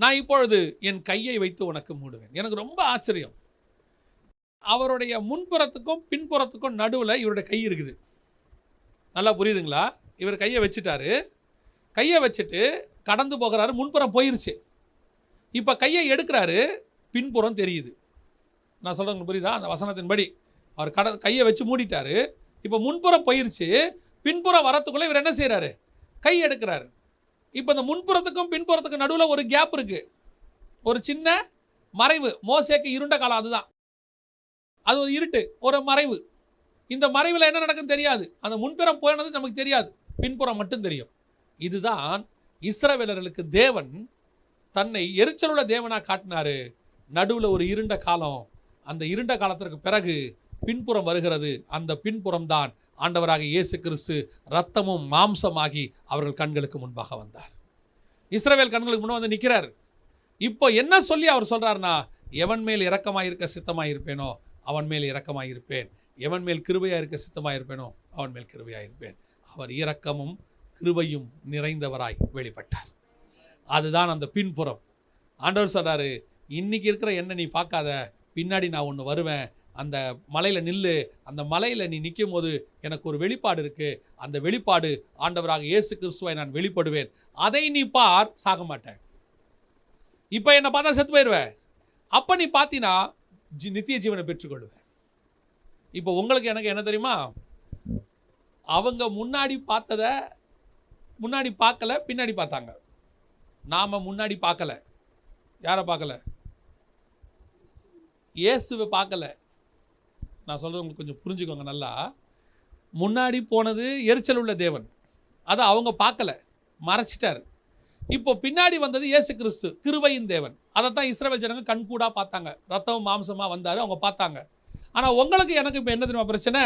நான் இப்பொழுது என் கையை வைத்து உனக்கு மூடுவேன். எனக்கு ரொம்ப ஆச்சரியம். அவருடைய முன்புறத்துக்கும் பின்புறத்துக்கும் நடுவில் இவருடைய கை இருக்குது. நல்லா புரியுதுங்களா? இவர் கையை வச்சுட்டாரு. கையை வச்சுட்டு கடந்து போகிறாரு. முன்புறம் போயிருச்சு. இப்போ கையை எடுக்கிறாரு. பின்புறம் தெரியுது. நான் சொல்கிறேன் புரியுதா? அந்த வசனத்தின்படி அவர் கட கையை வச்சு மூடிட்டாரு. இப்போ முன்புறம் போயிருச்சு. பின்புறம் வரத்துக்குள்ளே இவர் என்ன செய்கிறாரு கை எடுக்கிறாரு. இப்போ இந்த முன்புறத்துக்கும் பின்புறத்துக்கும் நடுவில் ஒரு கேப் இருக்குது ஒரு சின்ன மறைவு. மோசேக்கு இருண்ட காலம் அதுதான். அது ஒரு இருட்டு ஒரு மறைவு. இந்த மறைவில் என்ன நடக்குன்னு தெரியாது. அந்த முன்புறம் போயினது நமக்கு தெரியாது. பின்புறம் மட்டும் தெரியும். இதுதான் இஸ்ரவேலர்களுக்கு தேவன் தன்னை எரிச்சலுள்ள தேவனாக காட்டினாரு. நடுவில் ஒரு இருண்ட காலம். அந்த இருண்ட காலத்திற்கு பிறகு பின்புறம் வருகிறது. அந்த பின்புறம் தான் ஆண்டவராக இயேசு கிறிஸ்து ரத்தமும் மாம்சமாகி அவர்கள் கண்களுக்கு முன்பாக வந்தார். இஸ்ரவேல் கண்களுக்கு முன்ன வந்து நிற்கிறார் இப்போ என்ன சொல்லி அவர் சொல்கிறார்னா எவன் மேல் இரக்கமாக இருக்க சித்தமாக இருப்பேனோ அவன் மேல் இரக்கமாக இருப்பேன் எவன் மேல் கிருபையாக இருக்க சித்தமாக இருப்பேனோ அவன் மேல் கிருபையாக இருப்பேன் அவர் இரக்கமும் கிருபையும் நிறைந்தவராய் வெளிப்பட்டார். அதுதான் அந்த பின்புறம். ஆண்டவர் சொல்கிறாரு இன்னைக்கு இருக்கிற என்ன நீ பார்க்காத. பின்னாடி நான் ஒன்று வருவேன். அந்த மலையில் நில்லு அந்த மலையில் நீ நிற்கும் போது எனக்கு ஒரு வெளிப்பாடு இருக்குது அந்த வெளிப்பாடு ஆண்டவராக இயேசு கிறிஸ்துவை நான் வெளிப்படுவேன். அதை நீ பார் சாக மாட்டேன். இப்போ என்னை பார்த்தா செத்து போயிடுவேன் அப்போ நீ பார்த்தீன்னா ஜி நித்திய ஜீவனை பெற்றுக்கொள்வேன். இப்போ உங்களுக்கு எனக்கு என்ன தெரியுமா? அவங்க முன்னாடி பார்த்ததை முன்னாடி பார்க்கல பின்னாடி பார்த்தாங்க. நாம் முன்னாடி பார்க்கல. யாரை பார்க்கல? இயேசுவை பார்க்கல. நான் சொல்கிறது உங்களுக்கு கொஞ்சம் புரிஞ்சுக்கோங்க நல்லா. முன்னாடி போனது எரிச்சல் உள்ள தேவன். அதை அவங்க பார்க்கல. மறைச்சிட்டார். இப்போ பின்னாடி வந்தது இயேசு கிறிஸ்து கிருவையின் தேவன். அதை தான் இஸ்ரேல் ஜனங்க கண்கூடாக பார்த்தாங்க. ரத்தம் மாம்சமாக வந்தார் அவங்க பார்த்தாங்க. ஆனால் உங்களுக்கு எனக்கு இப்போ என்ன தெரியுமா பிரச்சனை?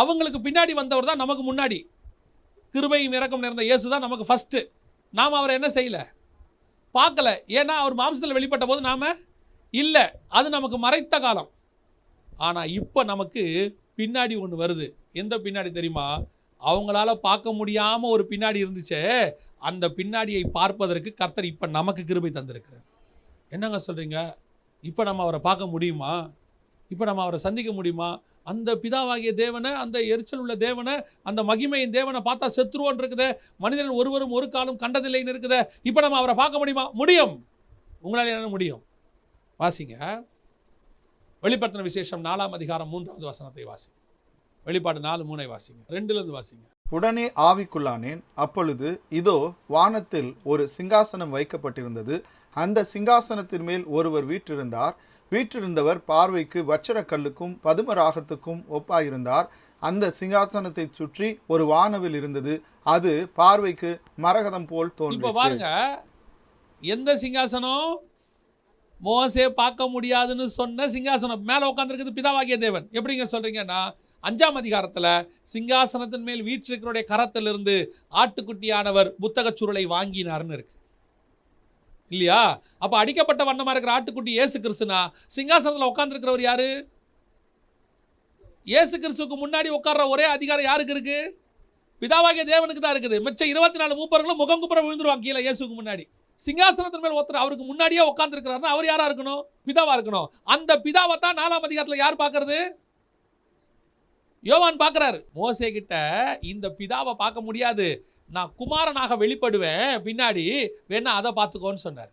அவங்களுக்கு பின்னாடி வந்தவர் தான் நமக்கு முன்னாடி. கிருபையும் இறக்கம் நிறைந்த இயேசு தான் நமக்கு ஃபஸ்ட்டு நாம் அவரை என்ன செய்யல? பார்க்கல. ஏன்னா அவர் மாம்சத்தில் வெளிப்பட்ட போது நாம் இல்லை. அது நமக்கு மறைத்த காலம். ஆனால் இப்போ நமக்கு பின்னாடி ஒன்று வருது. எந்த பின்னாடி தெரியுமா? அவங்களால பார்க்க முடியாமல் ஒரு பின்னாடி இருந்துச்சே அந்த பின்னாடியை பார்ப்பதற்கு கர்த்தர் இப்போ நமக்கு கிருபை தந்திருக்கிறார். என்னங்க சொல்கிறீங்க இப்போ நம்ம அவரை பார்க்க முடியுமா? இப்போ நம்ம அவரை சந்திக்க முடியுமா? அந்த பிதாவாகிய தேவனை அந்த எரிச்சல் உள்ள தேவனை அந்த மகிமையின் தேவனை பார்த்தா செத்துருவோன் இருக்குதே. மனிதர்கள் ஒருவரும் ஒரு காலம் கண்டதில்லைன்னு இருக்குதே. இப்போ நம்ம அவரை பார்க்க முடியுமா? முடியும். உங்களால் என்ன முடியும்? வாசிங்க. வெளிப்படுத்தின விசேஷம் நாலாம் அதிகாரம் மூன்றாவது வசனத்தை வாசி வெளிப்பாடு நாலு மூணை வாசிங்க. ரெண்டுலேருந்து வாசிங்க. உடனே ஆவிக்குள்ளானேன் அப்பொழுது இதோ வானத்தில் ஒரு சிங்காசனம் வைக்கப்பட்டிருந்தது. அந்த சிங்காசனத்தின் மேல் ஒருவர் வீற்றிருந்தார். வீற்றிருந்தவர் பார்வைக்கு வச்சர கல்லுக்கும் பதுமராகத்துக்கும் ஒப்பாயிருந்தார். அந்த சிங்காசனத்தை சுற்றி ஒரு வானவில் இருந்தது. அது பார்வைக்கு மரகதம் போல் இப்போ தோன்றிற்று. பாருங்க எந்த சிங்காசனம்? மோசே பார்க்க முடியாதுன்னு சொன்ன சிங்காசனம். மேலே உட்காந்துருக்குது பிதாவாகிய தேவன். எப்படிங்க சொல்கிறீங்கன்னா அஞ்சாம் அதிகாரத்தில் சிங்காசனத்தின் மேல் வீற்றிருக்கிறோடைய கரத்திலிருந்து ஆட்டுக்குட்டியானவர் புத்தகச் சுருளை வாங்கினார்னு இருக்கு. இல்லையா? அப்போ அடிக்கப்பட்ட வண்ணமாக இருக்கிற ஆட்டுக்குட்டி ஏசு கிறிஸ்துனா சிங்காசனத்தில் உட்காந்துருக்கிறவர் யாரு? ஏசு கிறிஸ்துவுக்கு முன்னாடி உட்கார்ற ஒரே அதிகாரம் யாருக்கு இருக்குது பிதாவாகிய தேவனுக்கு தான் இருக்குது. மிச்சம் இருபத்தி நாலு மூப்பர்களும் முகம் குப்புற விழுந்துருவாங்க கீழே இயேசுக்கு முன்னாடி. சிங்காசனத்தின் மேல் ஒருத்தர் அவருக்கு முன்னாடியே உட்காந்துருக்கிறாருன்னா அவர் யாராக இருக்கணும்? பிதாவாக இருக்கணும். அந்த பிதாவை தான் நாலாம் அதிகாரத்தில் யார் பார்க்கறது? யோவான் பார்க்குறாரு. மோசே கிட்ட இந்த பிதாவை பார்க்க முடியாது. நான் குமாரனாக வெளிப்படுவேன். பின்னாடி வேணா அதை பார்த்துக்கோன்னு சொன்னார்.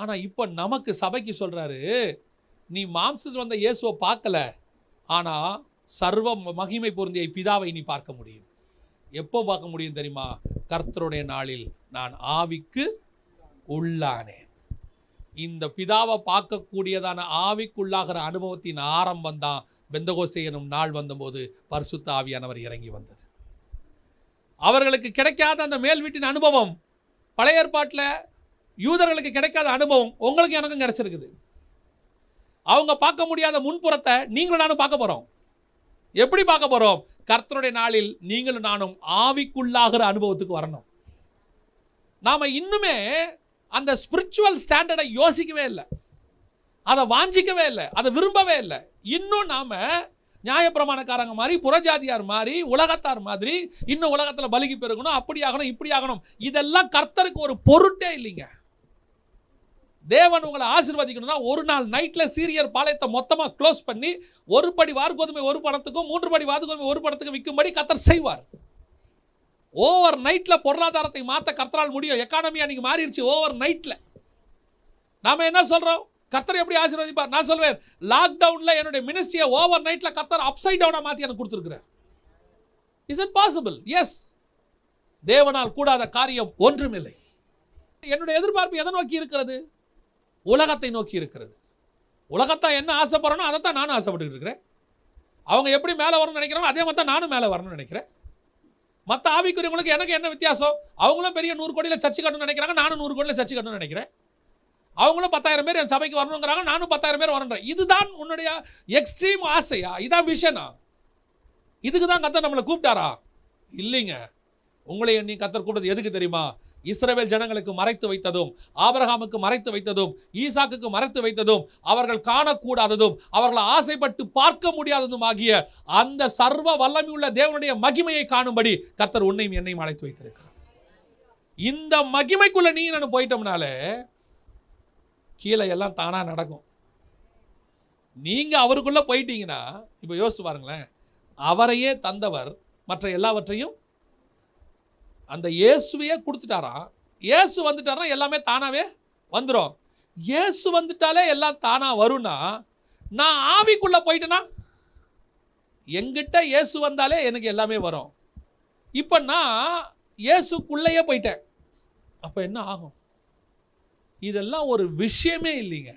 ஆனால் இப்போ நமக்கு சபைக்கு சொல்கிறாரு நீ மாம்சத்தில் வந்த இயேசுவை பார்க்கல. ஆனால் சர்வ மகிமை பொருந்திய பிதாவை நீ பார்க்க முடியும். எப்போ பார்க்க முடியும் தெரியுமா? கர்த்தருடைய நாளில் நான் ஆவிக்கு உள்ளானேன். இந்த பிதாவை பார்க்கக்கூடியதான ஆவிக்குள்ளாகிற அனுபவத்தின் ஆரம்பம் தான் பெந்தகோசை எனும் நாள் வந்தபோது பரிசுத்த ஆவியானவர் இறங்கி வந்தது. அவர்களுக்கு கிடைக்காத அந்த மேல் வீட்டின் அனுபவம் பழைய ஏற்பாட்டில் யூதர்களுக்கு கிடைக்காத அனுபவம் உங்களுக்கு எனக்கும் கிடைச்சிருக்குது. அவங்க பார்க்க முடியாத முன்புறத்தை நீங்களும் நானும் பார்க்க போகிறோம் எப்படி பார்க்க போகிறோம் கர்த்தருடைய நாளில் நீங்களும் நானும் ஆவிக்குள்ளாகிற அனுபவத்துக்கு வரணும். நாம் இன்னுமே அந்த ஸ்பிரிச்சுவல் ஸ்டாண்டர்டை யோசிக்கவே இல்லை. அதை வாஞ்சிக்கவே இல்லை. அதை விரும்பவே இல்லை. இன்னும் நாம் நியாயப்பிரமாணக்காரங்க மாதிரி புறஜாதியார் மாதிரி உலகத்தார் மாதிரி இன்னும் உலகத்தில் பலிக்கு பெருகணும் அப்படி ஆகணும் இப்படி ஆகணும். இதெல்லாம் கர்த்தருக்கு ஒரு பொருட்டே இல்லைங்க. தேவன் உங்களை ஆசிர்வதிக்கணும்னா ஒரு நாள் நைட்டில் சீரியர் பாளையத்தை மொத்தமாக க்ளோஸ் பண்ணி ஒரு படி வார்கோதுமை ஒரு படத்துக்கும் மூன்று படி வார்கோதுமை ஒரு படத்துக்கும் விற்கும்படி கத்தர் செய்வார். ஓவர் நைட்டில் பொருளாதாரத்தை மாற்ற கர்த்தரால் முடியும். எக்கானமி அன்றைக்கி மாறிடுச்சு ஓவர் நைட்டில் நாம் என்ன சொல்கிறோம் கர்த்தர் எப்படி ஆசீர்வதிப்பார்? நான் சொல்வேன் லாக்டவுனில் என்னுடைய மினிஸ்ட்ரியை ஓவர் நைட்டில் கர்த்தர் அப்சைட் டவுனாக மாற்றி எனக்கு கொடுத்துருக்குறார். இஸ் இட் பாசிபிள் எஸ் தேவனால் கூடாத காரியம் ஒன்றுமில்லை. என்னுடைய எதிர்பார்ப்பு எதை நோக்கி இருக்கிறது? உலகத்தை நோக்கி இருக்கிறது. உலகத்தை என்ன ஆசைப்படுறனோ அதை தான் நானும் ஆசைப்பட்டு இருக்கிறேன். அவங்க எப்படி மேலே வரணும்னு நினைக்கிறாங்களோ அதே மாதிரி தான் நானும் மேலே வரணும்னு நினைக்கிறேன். மற்ற ஆவிக்குரியவங்களுக்கு எனக்கு என்ன வித்தியாசம்? அவங்களும் பெரிய நூறு கோடியில் சர்ச்சு கட்டணும்னு நினைக்கிறாங்க நானும் நூறு கோடியில் சர்ச்சு கட்டணும்னு நினைக்கிறேன். அவங்களும் பத்தாயிரம் பேர் என் சபைக்கு வரணுங்கிறாங்க நானும் பத்தாயிரம் பேர் வரணுன்றேன் இதுதான் உன்னுடைய எக்ஸ்ட்ரீம் ஆசையா? இதான் விஷனா இதுக்கு தான் கத்தர் நம்மளை கூப்பிட்டாரா? இல்லைங்க. உங்களை எண்ணி கத்தர் கூப்பிட்டது எதுக்கு தெரியுமா? இஸ்ரவேல் ஜனங்களுக்கு மறைத்து வைத்ததும் ஆபரகாமுக்கு மறைத்து வைத்ததும் ஈசாக்குக்கு மறைத்து வைத்ததும் அவர்கள் காணக்கூடாததும் அவர்கள் ஆசைப்பட்டு பார்க்க முடியாததும் ஆகிய அந்த சர்வ வல்லமையுள்ள தேவனுடைய மகிமையை காணும்படி கர்த்தர் உன்னையும் என்னையும் அழைத்து வைத்திருக்கிறார். இந்த மகிமைக்குள்ள நீ நான் போயிட்டோம்னாலே கீழே எல்லாம் தானாக நடக்கும். நீங்கள் அவருக்குள்ளே போயிட்டீங்கன்னா இப்போ யோசிச்சு பாருங்களேன் அவரையே தந்தவர் மற்ற எல்லாவற்றையும் அந்த இயேசுவையே கொடுத்துட்டாராம் இயேசு வந்துட்டாரா எல்லாமே தானாகவே வந்துடும் இயேசு வந்துட்டாலே எல்லாம் தானாக வரும்னா நான் ஆவிக்குள்ளே போயிட்டேனா? எங்கிட்ட இயேசு வந்தாலே எனக்கு எல்லாமே வரும். இப்போ நான் இயேசுக்குள்ளேயே போயிட்டேன். அப்போ என்ன ஆகும்? இதெல்லாம் ஒரு விஷயமே இல்லைங்க.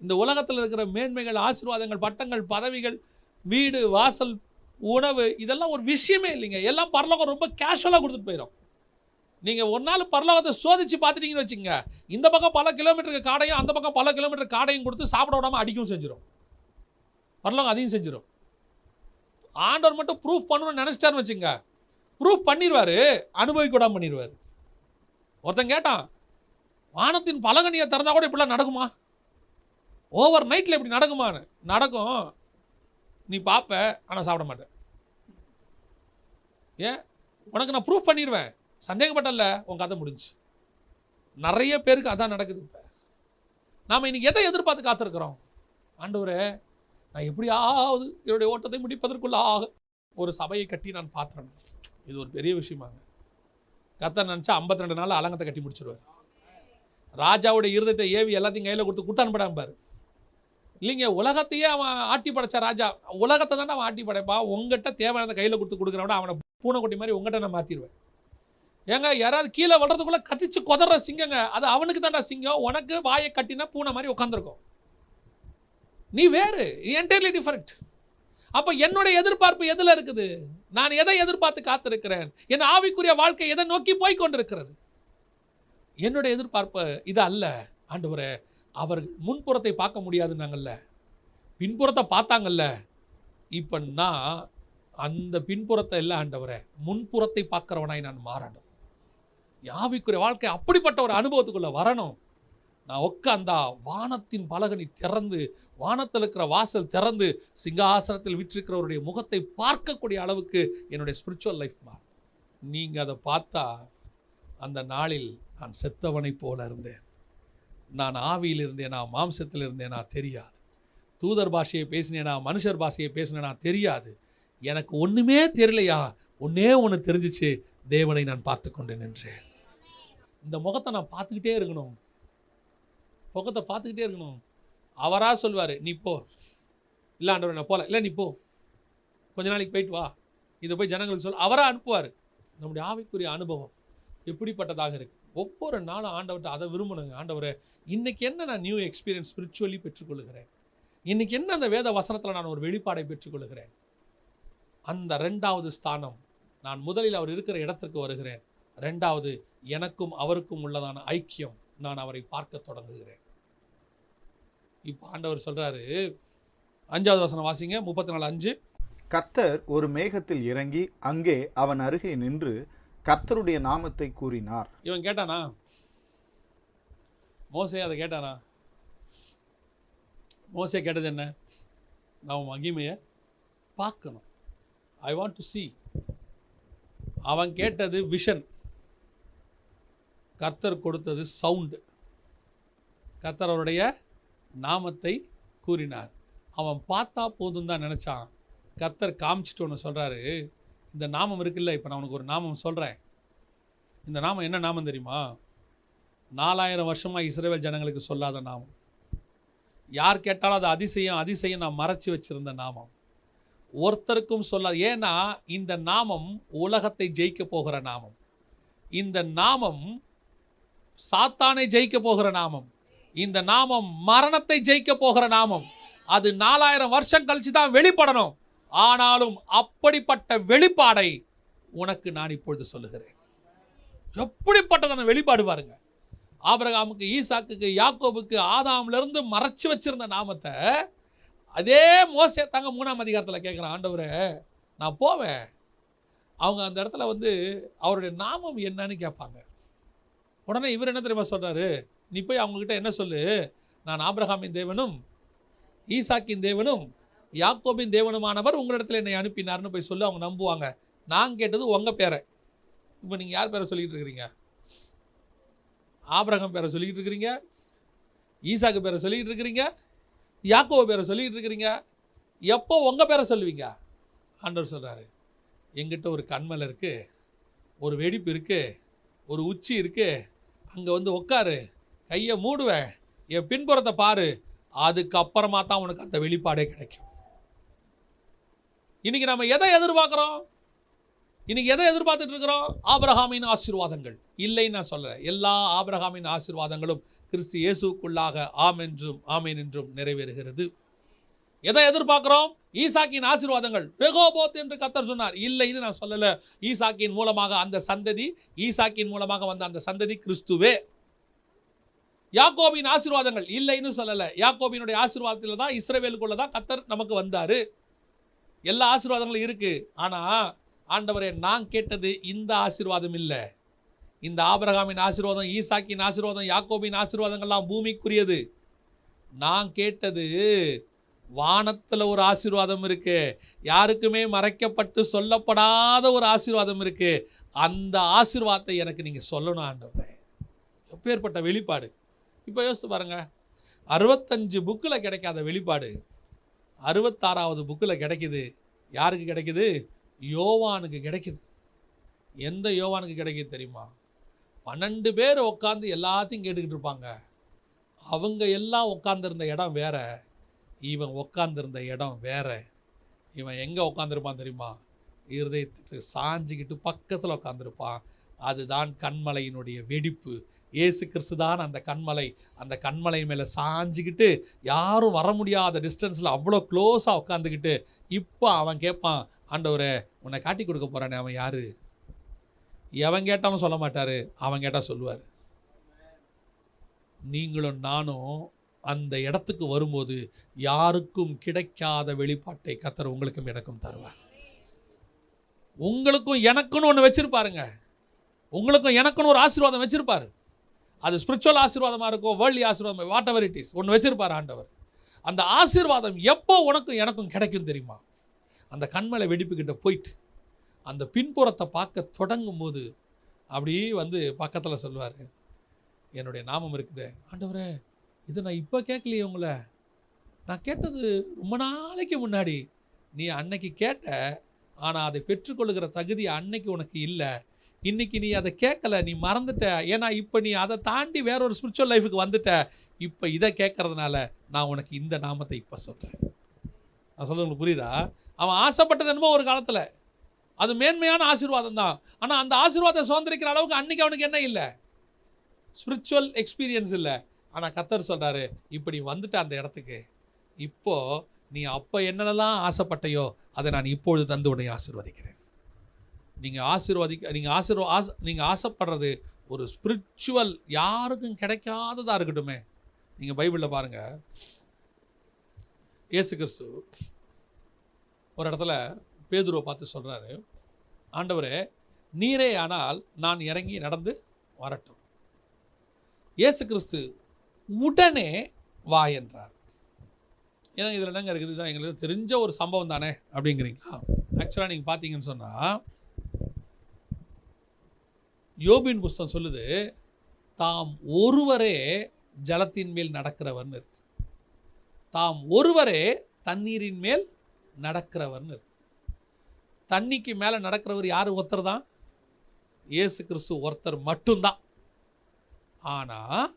இந்த உலகத்தில் இருக்கிற மேன்மைகள் ஆசீர்வாதங்கள் பட்டங்கள் பதவிகள் வீடு வாசல் உணவு இதெல்லாம் ஒரு விஷயமே இல்லைங்க. எல்லாம் பரலோகம் ரொம்ப கேஷுவலாக கொடுத்துட்டு போயிடும் நீங்கள் ஒரு நாள் பரலோகத்தை சோதிச்சு பார்த்துட்டீங்கன்னு வச்சுங்க இந்த பக்கம் பல கிலோமீட்டருக்கு காடையும் அந்த பக்கம் பல கிலோமீட்டர் காடையும் கொடுத்து சாப்பிட விடாமல் அடிக்கவும் செஞ்சிடும் பரலோகம் அதையும் செஞ்சிடும் ஆண்டவர் மட்டும் ப்ரூஃப் பண்ணணும்னு நினச்சிட்டாருன்னு வச்சுங்க ப்ரூஃப் பண்ணிடுவார் அனுபவிக்கூடாமல் பண்ணிடுவார் ஒருத்தன் கேட்டான் வானத்தின் பலகனியை திறந்தால் கூட இப்படிலாம் நடக்குமா? ஓவர் நைட்டில் இப்படி நடக்குமான்னு. நடக்கும். நீ பார்ப்ப ஆனால் சாப்பிட மாட்டேன் ஏன்? உனக்கு நான் ப்ரூஃப் பண்ணிடுவேன் சந்தேகப்பட்டல உன் கதை முடிஞ்சு. நிறைய பேருக்கு அதான் நடக்குது இப்போ. நாம் இன்றைக்கி எதை எதிர்பார்த்து காத்திருக்கிறோம்? ஆண்டவரே நான் எப்படியாவது என்னுடைய ஓட்டத்தை முடிப்பதற்குள்ளாக ஒரு சபையை கட்டி நான் பார்த்துறேன் இது ஒரு பெரிய விஷயமாங்க. கத்த நினச்சா 52 ரெண்டு நாள் அலங்கத்தை கட்டி முடிச்சிருவார். ராஜாவுடைய இருதயத்தை ஏவி எல்லாத்தையும் கையில் கொடுத்து கொடுத்து அனுப்பிடாம பாரு. இல்லைங்க உலகத்தையே அவன் ஆட்டி படைச்ச ராஜா. உலகத்தை தானே அவன் ஆட்டி படைப்பா? உங்ககிட்ட தேவையானதை கையில் கொடுத்து கொடுக்குறவன அவனை பூனைக்குட்டி மாதிரி உங்ககிட்ட நான் மாற்றிடுவேன் ஏங்க யாராவது கீழே வளர்றதுக்குள்ளே கத்திச்சு குதற சிங்கங்க அது அவனுக்கு தான்டா சிங்கம். உனக்கு வாயை கட்டினா பூனை மாதிரி உட்காந்துருக்கும் நீ வேறு என்டையர்லி டிஃபரெண்ட் அப்போ என்னுடைய எதிர்பார்ப்பு எதில் இருக்குது? நான் எதை எதிர்பார்த்து காத்திருக்கிறேன்? என் ஆவிக்குரிய வாழ்க்கை எதை நோக்கி போய் கொண்டிருக்கிறது? என்னுடைய எதிர்பார்ப்பு இது அல்ல ஆண்டவரே. அவர் முன்புறத்தை பார்க்க முடியாதுன்னாங்கல்ல? பின்புறத்தை பார்த்தாங்கல்ல? இப்போ நான் அந்த பின்புறத்தை எல்லாம் ஆண்டவரே முன்புறத்தை பார்க்குறவனாய் நான் மாறணும். யாவிக்குரிய வாழ்க்கை அப்படிப்பட்ட ஒரு அனுபவத்துக்குள்ளே வரணும். நான் உட்காந்தா வானத்தின் பலகனி திறந்து வானத்தில் இருக்கிற வாசல் திறந்து சிங்காசனத்தில் விற்றிருக்கிறவருடைய முகத்தை பார்க்கக்கூடிய அளவுக்கு என்னுடைய ஸ்பிரிச்சுவல் லைஃப் மாறும். நீங்கள் அதை பார்த்தா அந்த நாளில் நான் செத்தவனைப் போல இருந்தேன். நான் ஆவியில் இருந்தேனா மாம்சத்தில் இருந்தேனா தெரியாது. தூதர் பாஷையை பேசினேனா மனுஷர் பாஷையை பேசினேனா தெரியாது. எனக்கு ஒன்றுமே தெரியலையா? ஒன்றே ஒன்று தெரிஞ்சிச்சு. தேவனை நான் பார்த்து கொண்டு நின்றேன் இந்த முகத்தை நான் பார்த்துக்கிட்டே இருக்கணும். முகத்தை பார்த்துக்கிட்டே இருக்கணும். அவராக சொல்வார் நீ போ. இல்லை ஆண்டவர் நான் போகல இல்லை நீ போ. கொஞ்ச நாளைக்கு போயிட்டு வா. இதை போய் ஜனங்களுக்கு சொல்ல அவராக அனுப்புவார். நம்முடைய ஆவிக்குரிய அனுபவம் எப்படிப்பட்டதாக இருக்குது ஒவ்வொரு நாளும் ஆண்டவர்கிட்ட அதை விரும்பணுங்க. ஆண்டவர் இன்னைக்கு என்ன நான் நியூ எக்ஸ்பீரியன்ஸ் ஸ்பிரிச்சுவலி பெற்றுக்கொள்கிறேன் இன்றைக்கி என்ன அந்த வேத வசனத்தில் நான் ஒரு வெளிப்பாடை பெற்றுக்கொள்கிறேன் அந்த ரெண்டாவது ஸ்தானம் நான் முதலில் அவர் இருக்கிற இடத்திற்கு வருகிறேன். ரெண்டாவது எனக்கும் அவருக்கும் உள்ளதான ஐக்கியம் நான் அவரை பார்க்க தொடங்குகிறேன். இப்போ ஆண்டவர் சொல்கிறாரு அஞ்சாவது வசனம் வாசிங்க முப்பத்தி நாலு அஞ்சு. கத்தர் ஒரு மேகத்தில் இறங்கி அங்கே அவன் அருகே நின்று கர்த்தருடைய நாமத்தை கூறினார். இவன் கேட்டானா? மோசே அதை கேட்டானா? மோசே கேட்டது என்ன? நான் உன் மகிமையை பார்க்கணும். ஐ வாண்ட் டு சி அவன் கேட்டது விஷன் கர்த்தர் கொடுத்தது சவுண்டு கர்த்தர் அவருடைய நாமத்தை கூறினார். அவன் பார்த்தா போதும் தான் நினச்சான். கர்த்தர் காமிச்சிட்டு ஒன்று சொல்கிறாரு இந்த நாமம் இருக்குல்ல இப்போ நான் உனக்கு ஒரு நாமம் சொல்கிறேன் இந்த நாமம் என்ன நாமம் தெரியுமா? நாலாயிரம் வருஷமாக இஸ்ரேல் ஜனங்களுக்கு சொல்லாத நாமம். யார் கேட்டாலும் அது அதிசயம் அதிசயம் நான் மறைச்சி வச்சிருந்த நாமம். ஒருத்தருக்கும் சொல்லாது ஏன்னா இந்த நாமம் உலகத்தை ஜெயிக்க போகிற நாமம். இந்த நாமம் சாத்தானை ஜெயிக்க போகிற நாமம். இந்த நாமம் மரணத்தை ஜெயிக்க போகிற நாமம். அது நாலாயிரம் வருஷம் கழிச்சு தான் வெளிப்படணும். ஆனாலும் அப்படிப்பட்ட வெளிப்பாடை உனக்கு நான் இப்பொழுது சொல்லுகிறேன். எப்படிப்பட்டதான வெளிப்பாடு பாருங்க. ஆபிரகாமுக்கு ஈசாக்குக்கு யாக்கோபுக்கு ஆதாம்ல மறைச்சி மறைச்சு வச்சிருந்த நாமத்தை அதே மோசே தாங்க மூணாம் அதிகாரத்தில் கேட்குறேன் ஆண்டவரை நான் போவேன். அவங்க அந்த இடத்துல வந்து அவருடைய நாமம் என்னன்னு கேட்பாங்க. உடனே இவர் என்ன தெரியுமா சொல்கிறாரு நீ போய் அவங்கக்கிட்ட என்ன சொல்லு? நான் ஆபிரகாமின் தேவனும் ஈசாக்கின் தேவனும் யாக்கோபின் தேவனுமானவர் உங்களிடத்தில் என்னை அனுப்பினார்னு போய் சொல்லி அவங்க நம்புவாங்க. நான் கேட்டது உங்கள் பேரை. இப்போ நீங்கள் யார் பேரை சொல்லிக்கிட்டு இருக்கிறீங்க? ஆபிரகம் பேரை சொல்லிக்கிட்டு இருக்கிறீங்க? ஈசாக்கு பேரை சொல்லிக்கிட்டு இருக்கிறீங்க? யாக்கோப பேரை சொல்லிக்கிட்டு இருக்கிறீங்க? எப்போ உங்கள் பேரை சொல்லுவீங்க? ஆண்டவர் சொல்கிறாரு எங்கிட்ட ஒரு கண்மலை இருக்குது ஒரு வெடிப்பு இருக்குது ஒரு உச்சி இருக்குது அங்கே வந்து உட்காரு கையை மூடுவேன். என் பின்புறத்தை பாரு அதுக்கப்புறமா தான் உனக்கு அந்த வெளிப்பாடே கிடைக்கும். இன்னைக்கு நம்ம எதை எதிர்பார்க்குறோம்? இன்னைக்கு எதை எதிர்பார்த்துட்டு இருக்கிறோம்? ஆபிரஹாமின் ஆசீர்வாதங்கள். இல்லைன்னு நான் சொல்லலை. எல்லா ஆபிரஹாமின் ஆசீர்வாதங்களும் கிறிஸ்து இயேசுக்குள்ளாக ஆம் என்றும் ஆமேன் என்றும் நிறைவேறுகிறது. எதை எதிர்பார்க்குறோம்? ஈசாக்கின் ஆசீர்வாதங்கள். ரெகோபோத் என்று கத்தர் சொன்னார். இல்லைன்னு நான் சொல்லலை. ஈசாக்கின் மூலமாக அந்த சந்ததி ஈசாக்கின் மூலமாக வந்த அந்த சந்ததி கிறிஸ்துவே. யாக்கோபின் ஆசீர்வாதங்கள். இல்லைன்னு சொல்லலை. யாக்கோபினுடைய ஆசீர்வாதத்தில் தான் இஸ்ரேவேலுக்குள்ள தான் கத்தர் நமக்கு வந்தார். எல்லா ஆசீர்வாதங்களும் இருக்குது ஆனால் ஆண்டவரே நான் கேட்டது இந்த ஆசீர்வாதம் இல்லை. இந்த ஆபரகாமின் ஆசீர்வாதம் ஈசாக்கின் ஆசீர்வாதம் யாக்கோபின் ஆசீர்வாதங்கள்லாம் பூமிக்குரியது. நான் கேட்டது வானத்தில் ஒரு ஆசீர்வாதம் இருக்கு. யாருக்குமே மறைக்கப்பட்டு சொல்லப்படாத ஒரு ஆசீர்வாதம் இருக்கு. அந்த ஆசீர்வாதத்தை எனக்கு நீங்கள் சொல்லணும் ஆண்டவரே. எப்பேற்பட்ட வெளிப்பாடு. இப்போ யோசித்து பாருங்க. அறுபத்தஞ்சு புக்கில் கிடைக்காத வெளிப்பாடு. அறுபத்தாறாவது புக்கில் கிடைக்குது. யாருக்கு கிடைக்குது? யோவானுக்கு கிடைக்குது. எந்த யோவானுக்கு கிடைக்குது தெரியுமா? பன்னெண்டு பேர் உட்காந்து எல்லாத்தையும் கேட்டுக்கிட்டு இருப்பாங்க. அவங்க எல்லாம் உட்காந்துருந்த இடம் வேற. இவன் உட்காந்துருந்த இடம் வேற. இவன் எங்கே உட்காந்துருப்பான் தெரியுமா? இருதயத்துக்கு சாஞ்சிக்கிட்டு பக்கத்தில் உட்காந்துருப்பான் அதுதான் கண்மலையினுடைய வெடிப்பு. ஏசு கிறிஸ்து தான் அந்த கண்மலை. அந்த கண்மலை மேலே சாஞ்சிக்கிட்டு யாரும் வர முடியாத டிஸ்டன்ஸில் அவ்வளோ க்ளோஸாக உட்காந்துக்கிட்டு இப்போ அவன் கேட்பான் ஆண்டவரே உன்னை காட்டி கொடுக்க போகிறானே அவன் யார்? எவன் கேட்டாலும் சொல்ல மாட்டார் அவன் கேட்டால் சொல்லுவார். நீங்களும் நானும் அந்த இடத்துக்கு வரும்போது யாருக்கும் கிடைக்காத வெளிப்பாட்டை கத்தர் உங்களுக்கும் எனக்கும் தருவார். உங்களுக்கும் எனக்குன்னு ஒன்று வச்சிருப்பாருங்க. உங்களுக்கும் எனக்குன்னு ஒரு ஆசீர்வாதம் வச்சுருப்பார். அது ஸ்பிரிச்சுவல் ஆசீர்வாதமாக இருக்கும் வேர்ல்டி ஆசீர்வாதம் வாட் எவர் இட் இஸ் ஒன்று வச்சிருப்பார் ஆண்டவர். அந்த ஆசீர்வாதம் எப்போ உனக்கும் எனக்கும் கிடைக்கும் தெரியுமா? அந்த கண்மலை வெடிப்புக்கிட்ட போயிட்டு அந்த பின்புறத்தை பார்க்க தொடங்கும் போது அப்படியே வந்து பக்கத்தில் சொல்லுவார் என்னுடைய நாமம் இருக்குது. ஆண்டவரே இது நான் இப்போ கேட்கலையே உங்களை. நான் கேட்டது ரொம்ப நாளைக்கு முன்னாடி. நீ அன்னைக்கு கேட்ட ஆனால் அதை பெற்றுக்கொள்கிற தகுதி அன்னைக்கு உனக்கு இல்லை. இன்றைக்கி நீ அதை கேட்கல நீ மறந்துட்ட. ஏன்னா இப்போ நீ அதை தாண்டி வேற ஒரு ஸ்பிரிச்சுவல் லைஃபுக்கு வந்துட்ட. இப்போ இதை கேட்கறதுனால நான் உனக்கு இந்த நாமத்தை இப்போ சொல்கிறேன் நான் சொல்கிறது உங்களுக்கு புரியுதா? அவன் ஆசைப்பட்டது என்னமோ ஒரு காலத்தில். அது மேன்மையான ஆசீர்வாதம் தான். ஆனால் அந்த ஆசீர்வாதத்தை சுதந்திரிக்கிற அளவுக்கு அன்றைக்கி அவனுக்கு என்ன இல்லை? ஸ்பிரிச்சுவல் எக்ஸ்பீரியன்ஸ் இல்லை. ஆனால் கத்தர் சொல்கிறாரு இப்போ நீ வந்துட்ட அந்த இடத்துக்கு. இப்போ நீ அப்போ என்னென்னலாம் ஆசைப்பட்டையோ அதை நான் இப்பொழுது தந்து உன்னை ஆசீர்வதிக்கிறேன். நீங்கள் ஆசீர்வாதிக்க நீங்கள் ஆசீர்வா ஆசை நீங்கள் ஆசைப்படுறது ஒரு ஸ்பிரிச்சுவல் யாருக்கும் கிடைக்காததாக இருக்கட்டுமே. நீங்கள் பைபிளில் பாருங்கள் இயேசு கிறிஸ்து ஒரு இடத்துல பேதுருவை பார்த்து சொல்கிறாரு ஆண்டவரே நீரே ஆனால் நான் இறங்கி நடந்து வரட்டும். இயேசு கிறிஸ்து உடனே வா என்றார். ஏன்னா இதில் என்னங்க இருக்குது? இதுதான் எங்களுக்கு தெரிஞ்ச ஒரு சம்பவம் தானே அப்படிங்கிறீங்களா? ஆக்சுவலாக நீங்கள் பார்த்தீங்கன்னு சொன்னால் யோபின் புஸ்தம் சொல்லுது தாம் ஒருவரே ஜலத்தின் மேல் நடக்கிறவர்னு இருக்கு. தாம் ஒருவரே தண்ணீரின் மேல் நடக்கிறவர்னு இருக்கு. தண்ணிக்கு மேலே நடக்கிறவர் யார்? ஒருத்தர் தான் இயேசு கிறிஸ்து ஒருத்தர் மட்டும்தான். ஆனால்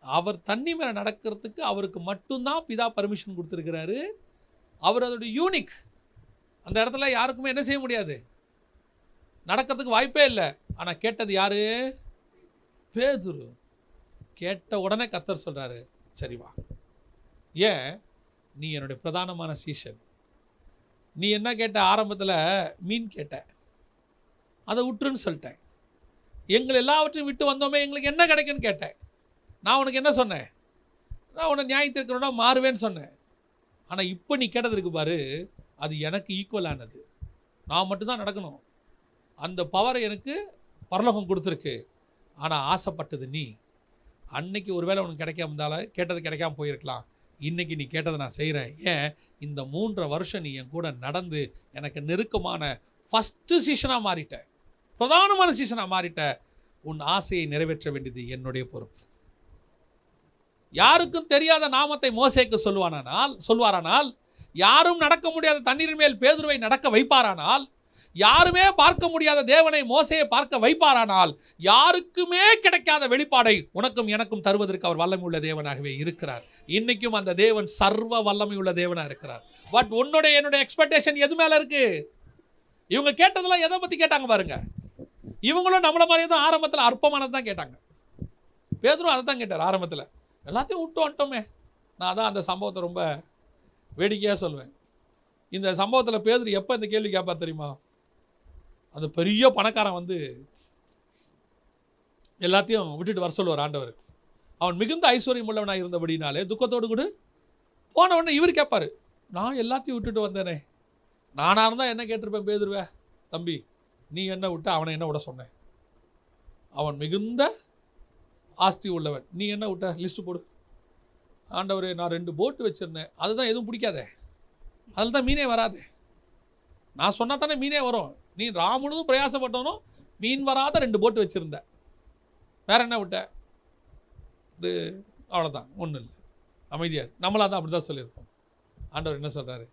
அவர் தண்ணி மேலே நடக்கிறதுக்கு அவருக்கு மட்டும்தான் பிதா பர்மிஷன் கொடுத்துருக்கிறாரு. அவர் அதோடைய யூனிக் அந்த இடத்துல யாருக்குமே என்ன செய்ய முடியாது? நடக்கிறதுக்கு வாய்ப்பே இல்லை. ஆனால் கேட்டது யார்? பேதுரு. கேட்ட உடனே கத்தர் சொல்கிறாரு சரிவா ஏன்? நீ என்னுடைய பிரதானமான சீஷன். நீ என்ன கேட்ட ஆரம்பத்தில்? மீன் கேட்ட. அதை விட்டுருன்னு சொல்லிட்டேன். எங்களை எல்லாவற்றையும் விட்டு வந்தோமே எங்களுக்கு என்ன கிடைக்குன்னு கேட்டேன். நான் உனக்கு என்ன சொன்னேன்? நான் உன்னை நியாயத்திற்கிறோன்னா மாறுவேன்னு சொன்னேன். ஆனால் இப்போ நீ கேட்டது இருக்கு பாரு அது எனக்கு ஈக்குவலானது நான் மட்டும்தான் நடக்கணும். அந்த பவர் எனக்கு பரலோகம் கொடுத்துருக்கு. ஆனால் ஆசைப்பட்டது நீ. அன்னைக்கு ஒருவேளை உனக்கு கிடைக்காம இருந்தாலும் கேட்டது கிடைக்காம போயிருக்கலாம். இன்றைக்கி நீ கேட்டதை நான் செய்கிறேன் ஏன்? இந்த மூன்றரை வருஷம் நீ என் கூட நடந்து எனக்கு நெருக்கமான ஃபஸ்ட்டு சீசனாக மாறிட்ட. பிரதானமான சீசனாக மாறிட்ட. உன் ஆசையை நிறைவேற்ற வேண்டியது என்னுடைய பொறுப்பு. யாருக்கும் தெரியாத நாமத்தை மோசைக்கு சொல்லுவானால் சொல்வாரானால் யாரும் நடக்க முடியாத தண்ணீர் மேல் பேதுருவை நடக்க வைப்பாரானால் யாருமே பார்க்க முடியாத தேவனை மோசையை பார்க்க வைப்பாரானால் யாருக்குமே கிடைக்காத வெளிப்பாடை உனக்கும் எனக்கும் தருவதற்கு அவர் வல்லமை உள்ள தேவனாகவே இருக்கிறார். இன்னைக்கும் அந்த தேவன் சர்வ வல்லமை உள்ள தேவனாக இருக்கிறார். பட் உன்னுடைய என்னுடைய எக்ஸ்பெக்டேஷன் எது மேலே இருக்கு? இவங்க கேட்டதெல்லாம் எதை பற்றி கேட்டாங்க பாருங்க. இவங்களும் நம்மள மாதிரியே தான் ஆரம்பத்தில் அற்பமானது தான் கேட்டாங்க. பேதரும் அதை தான் கேட்டார் ஆரம்பத்தில். எல்லாத்தையும் விட்டு வந்துட்டோமே. நான் தான் அந்த சம்பவத்தை ரொம்ப வேடிக்கையாக சொல்லுவேன் இந்த சம்பவத்தில் பேதர் எப்போ இந்த கேள்வி கேட்பார் தெரியுமா? அந்த பெரிய பணக்காரன் வந்து எல்லாத்தையும் விட்டுட்டு வர சொல்லுவார் ஆண்டவர். அவன் மிகுந்த ஐஸ்வர்யம் உள்ளவனாக இருந்தபடினாலே துக்கத்தோடு கூட. போன உடனே இவர் கேட்பார் நான் எல்லாத்தையும் விட்டுட்டு வந்தேனே. நானாக இருந்தால் என்ன கேட்டிருப்பேன் பேதுருவே? தம்பி நீ என்ன விட்ட அவனை என்ன விட சொன்னேன்? அவன் மிகுந்த ஆஸ்தி உள்ளவன். நீ என்ன விட்ட? லிஸ்ட்டு போடு. ஆண்டவரே நான் ரெண்டு போட்டு வச்சுருந்தேன். அதுதான் எதுவும் பிடிக்காதே. அதில் தான் மீனே வராதே. நான் சொன்னால் தானே மீனே வரும். நீ ராமனும் பிரயாசப்பட்டவனும் மீன் வராத ரெண்டு போட்டு வச்சுருந்த. வேற என்ன விட்ட? இது அவ்வளோதான் ஒன்றும் இல்லை. அமைதியார் நம்மளாக தான் அப்படி தான் சொல்லியிருப்போம். ஆண்டவர் என்ன சொல்கிறாரு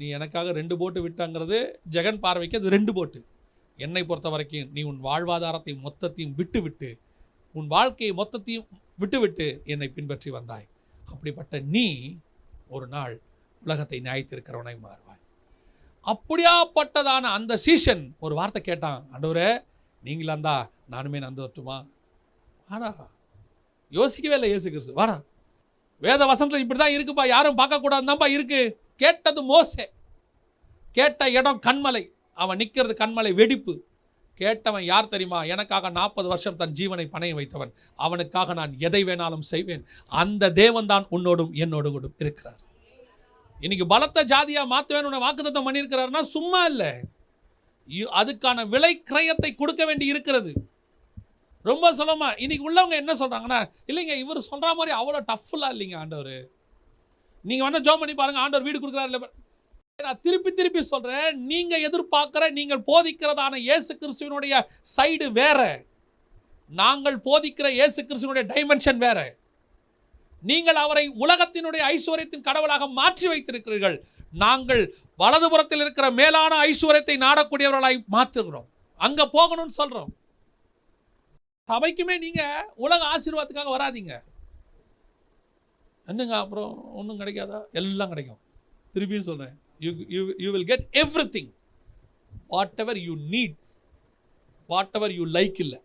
நீ எனக்காக ரெண்டு போட்டு விட்டாங்கிறது ஜெகன் பார்வைக்கு அது ரெண்டு போட்டு என்னை பொறுத்த வரைக்கும் நீ உன் வாழ்வாதாரத்தை மொத்தத்தையும் விட்டு விட்டு உன் வாழ்க்கையை மொத்தத்தையும் விட்டுவிட்டு என்னை பின்பற்றி வந்தாய். அப்படிப்பட்ட நீ ஒரு நாள் உலகத்தை நியாயத்திருக்கிறவனாய் மாறுவாய். அப்படியாப்பட்டதான அந்த சீசன் ஒரு வார்த்தை கேட்டான். அண்டவரே நீங்களா இருந்தா நானுமே நந்து வரட்டுமா? வாடா. யோசிக்கவே இல்லை இயேசு கிறிஸ்து. வாடா. வேத வசனத்தில் இப்படி தான் இருக்குப்பா. யாரும் பார்க்கக்கூடாதுதான்ப்பா இருக்கு. கேட்டது மோசே. கேட்ட இடம் கண்மலை அவன் நிற்கிறது கண்மலை வெடிப்பு. கேட்டவன் யார் தெரியுமா? எனக்காக நாற்பது வருஷம் தன் ஜீவனை பணைய வைத்தவன். அவனுக்காக நான் எதை வேணாலும் செய்வேன். அந்த தேவன் தான் உன்னோடும் என்னோடு கூட இருக்கிறார். இன்னைக்கு பலத்த ஜாதியாக மாற்றுவேன் உன்னை வாக்குத்தத்தம் பண்ணியிருக்கிறாருன்னா சும்மா இல்லை. அதுக்கான விலை கிரயத்தை கொடுக்க வேண்டி இருக்கிறது. ரொம்ப சுலமா இன்னைக்கு உள்ளவங்க என்ன சொல்கிறாங்கன்னா இல்லைங்க இவர் சொல்கிற மாதிரி அவ்வளோ டஃப்லாம் இல்லைங்க ஆண்டவர். நீங்கள் வேணா ஜோம் பண்ணி பாருங்க ஆண்டவர் வீடு கொடுக்குறாரு இல்லை நான் திருப்பி திருப்பி சொல்கிறேன் நீங்கள் எதிர்பார்க்குற நீங்கள் போதிக்கிறதான இயேசு கிறிஸ்துவனுடைய சைடு வேற. நாங்கள் போதிக்கிற இயேசு கிறிஸ்துவனுடைய டைமென்ஷன் வேற. நீங்கள் அவரை உலகத்தினுடைய ஐஸ்வர்யத்தின் கடவுளாக மாற்றி வைத்திருக்கிறீர்கள். நாங்கள் வலதுபுறத்தில் இருக்கிற மேலான ஐஸ்வர்யத்தை நாடக்கூடியவர்களாய் மாற்றுகிறோம். அங்க போகணும்னு சொல்றோம். சபைக்குமே நீங்க உலக ஆசீர்வாதத்துக்காக வராதீங்க. என்னங்க அப்புறம் ஒன்றும் கிடைக்காதா? எல்லாம் கிடைக்கும். திருப்பியும் சொல்கிறேன் you you you will get everything whatever you need whatever you like இல்லை.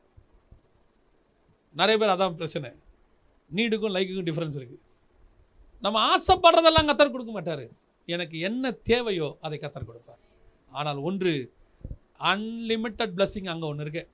நிறைய பேர் அதான் பிரச்சனை. நீடுக்கும் லைக்குக்கும் டிஃப்ரென்ஸ் இருக்குது நம்ம ஆசைப்படுறதெல்லாம் கத்தர் கொடுக்க மாட்டார். எனக்கு என்ன தேவையோ அதை கத்தர் கொடுப்பார். ஆனால் ஒன்று அன்லிமிட்டட் பிளஸ்ஸிங் அங்கே ஒன்று இருக்குது